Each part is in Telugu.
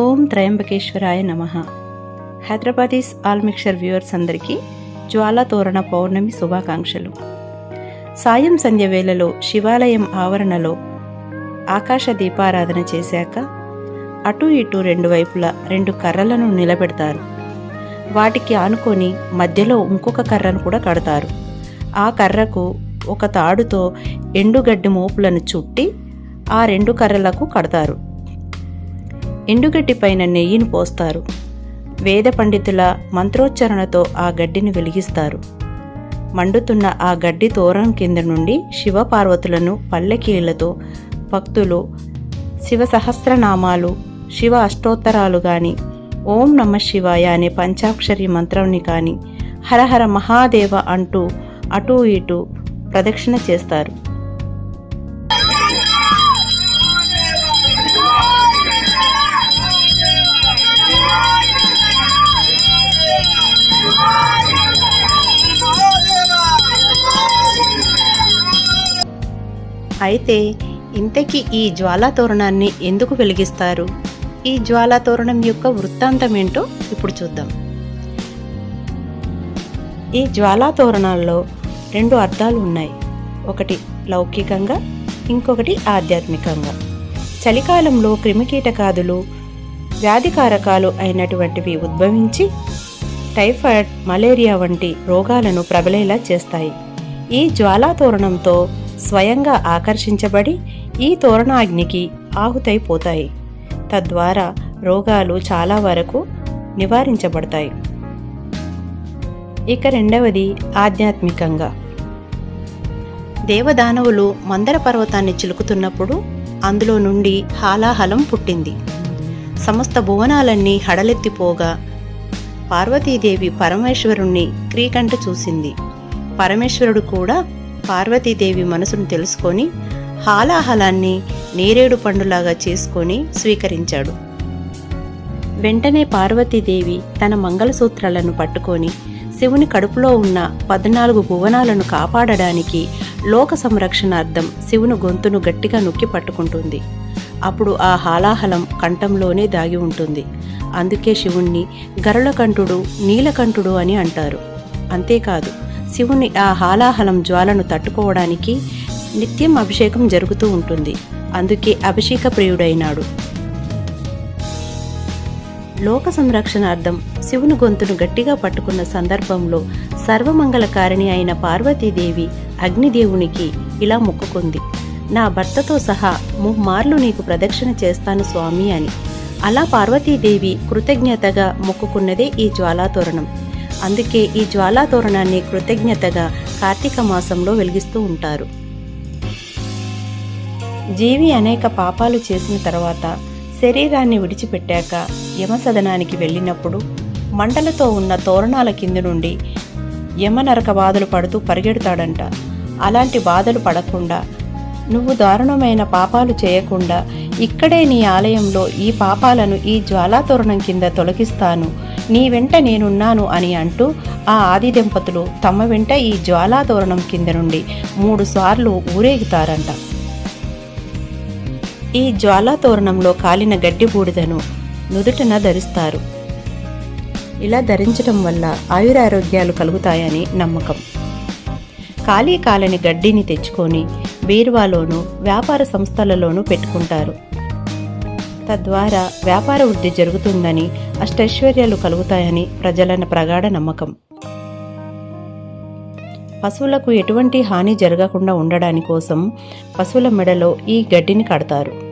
ఓం త్రయంబకేశ్వరాయ నమ. హైదరాబాదీస్ ఆల్ మిక్చర్ వ్యూవర్స్ అందరికీ జ్వాలా తోరణ పౌర్ణమి శుభాకాంక్షలు. సాయం సంధ్య వేళలో శివాలయం ఆవరణలో ఆకాశ దీపారాధన చేశాక అటు ఇటు రెండు వైపులా రెండు కర్రలను నిలబెడతారు. వాటికి ఆనుకొని మధ్యలో ఇంకొక కర్రను కూడా కడతారు. ఆ కర్రకు ఒక తాడుతో ఎండుగడ్డి మోపులను చుట్టి ఆ రెండు కర్రలకు కడతారు. ఎండుగడ్డి పైన నెయ్యిని పోస్తారు. వేద పండితుల మంత్రోచ్చరణతో ఆ గడ్డిని వెలిగిస్తారు. మండుతున్న ఆ గడ్డి తోరణం కింద నుండి శివపార్వతులను పల్లెకీళ్ళతో భక్తులు శివ సహస్రనామాలు శివ అష్టోత్తరాలు గాని ఓం నమ శివాయ అనే పంచాక్షరి మంత్రాన్ని కానీ హరహర మహాదేవ అంటూ అటూ ఇటూ ప్రదక్షిణ చేస్తారు. అయితే ఇంతకీ ఈ జ్వాలా తోరణాన్ని ఎందుకు వెలిగిస్తారు? ఈ జ్వాలా తోరణం యొక్క వృత్తాంతం ఏంటో ఇప్పుడు చూద్దాం. ఈ జ్వాలా తోరణాల్లో రెండు అర్థాలు ఉన్నాయి. ఒకటి లౌకికంగా ఇంకొకటి ఆధ్యాత్మికంగా. చలికాలంలో క్రిమికీటకాదులు వ్యాధికారకాలు అయినటువంటివి ఉద్భవించి టైఫాయిడ్ మలేరియా వంటి రోగాలను ప్రబలేలా చేస్తాయి. ఈ జ్వాలా తోరణంతో స్వయంగా ఆకర్షించబడి ఈ తోరణాగ్నికి ఆహుతైపోతాయి. తద్వారా రోగాలు చాలా వరకు నివారించబడతాయి. ఇక రెండవది ఆధ్యాత్మికంగా. దేవదానవులు మందర పర్వతాన్ని చిలుకుతున్నప్పుడు అందులో నుండి హాలాహలం పుట్టింది. సమస్త భువనాలన్నీ హడలెత్తిపోగా పార్వతీదేవి పరమేశ్వరుణ్ణి క్రీకంట చూసింది. పరమేశ్వరుడు కూడా పార్వతీదేవి మనసును తెలుసుకొని హాలాహలాన్ని నేరేడు పండులాగా చేసుకొని స్వీకరించాడు. వెంటనే పార్వతీదేవి తన మంగళసూత్రాలను పట్టుకొని శివుని కడుపులో ఉన్న పద్నాలుగు భువనాలను కాపాడడానికి లోక సంరక్షణార్థం శివుని గొంతును గట్టిగా నొక్కి పట్టుకుంటుంది. అప్పుడు ఆ హాలాహలం కంఠంలోనే దాగి ఉంటుంది. అందుకే శివుణ్ణి గరుడకంఠుడు నీలకంఠుడు అని అంటారు. అంతేకాదు శివుని ఆ హాలాహలం జ్వాలను తట్టుకోవడానికి నిత్యం అభిషేకం జరుగుతూ ఉంటుంది. అందుకే అభిషేక ప్రియుడైనాడు. లోక సంరక్షణార్థం శివుని గొంతును గట్టిగా పట్టుకున్న సందర్భంలో సర్వమంగళకారిణి అయిన పార్వతీదేవి అగ్నిదేవునికి ఇలా మొక్కుకుంది. నా భర్తతో సహా ముమ్మార్లు నీకు ప్రదక్షిణ చేస్తాను స్వామి అని. అలా పార్వతీదేవి కృతజ్ఞతగా మొక్కుకున్నదే ఈ జ్వాలాతోరణం. అందుకే ఈ జ్వాలాతోరణాన్ని కృతజ్ఞతగా కార్తీక మాసంలో వెలిగిస్తూ ఉంటారు. జీవి అనేక పాపాలు చేసిన తర్వాత శరీరాన్ని విడిచిపెట్టాక యమసదనానికి వెళ్ళినప్పుడు మంటలతో ఉన్న తోరణాల కింద నుండి యమనరక బాధలు పడుతూ పరిగెడతాడంట. అలాంటి బాధలు పడకుండా నువ్వు దారుణమైన పాపాలు చేయకుండా ఇక్కడే నీ ఆలయంలో ఈ పాపాలను ఈ జ్వాలాతోరణం కింద తొలగిస్తాను. నీ వెంట నేనున్నాను అని అంటూ ఆ ఆది దంపతులు తమ వెంట ఈ జ్వాలాతోరణం కింద నుండి మూడు సార్లు ఊరేగుతారంట. ఈ జ్వాలాతోరణంలో కాలిన గడ్డి బూడిదను నుదుటన ధరిస్తారు. ఇలా ధరించడం వల్ల ఆయురారోగ్యాలు కలుగుతాయని నమ్మకం. ఖాళీ కాలని గడ్డిని తెచ్చుకొని బీరువాలోనూ వ్యాపార సంస్థలలోనూ పెట్టుకుంటారు. తద్వారా వ్యాపార వృద్ధి జరుగుతుందని అష్టైశ్వర్యాలు కలుగుతాయని ప్రజల ప్రగాఢ నమ్మకం. పశువులకు ఎటువంటి హాని జరగకుండా ఉండడాని కోసం పశువుల మెడలో ఈ గడ్డిని కడతారు.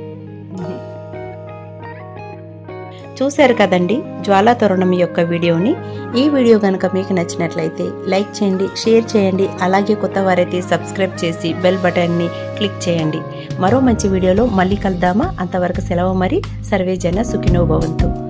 చూశారు కదండి? జ్వాలా తరుణం యొక్క వీడియోని. ఈ వీడియో కనుక మీకు నచ్చినట్లయితే లైక్ చేయండి షేర్ చేయండి అలాగే కొత్త వారైతే సబ్స్క్రైబ్ చేసి బెల్ బటన్ని క్లిక్ చేయండి. మరో మంచి వీడియోలో మళ్ళీ కలుద్దామా? అంతవరకు సెలవు మరి. సర్వే జన సుఖినో భవంతు.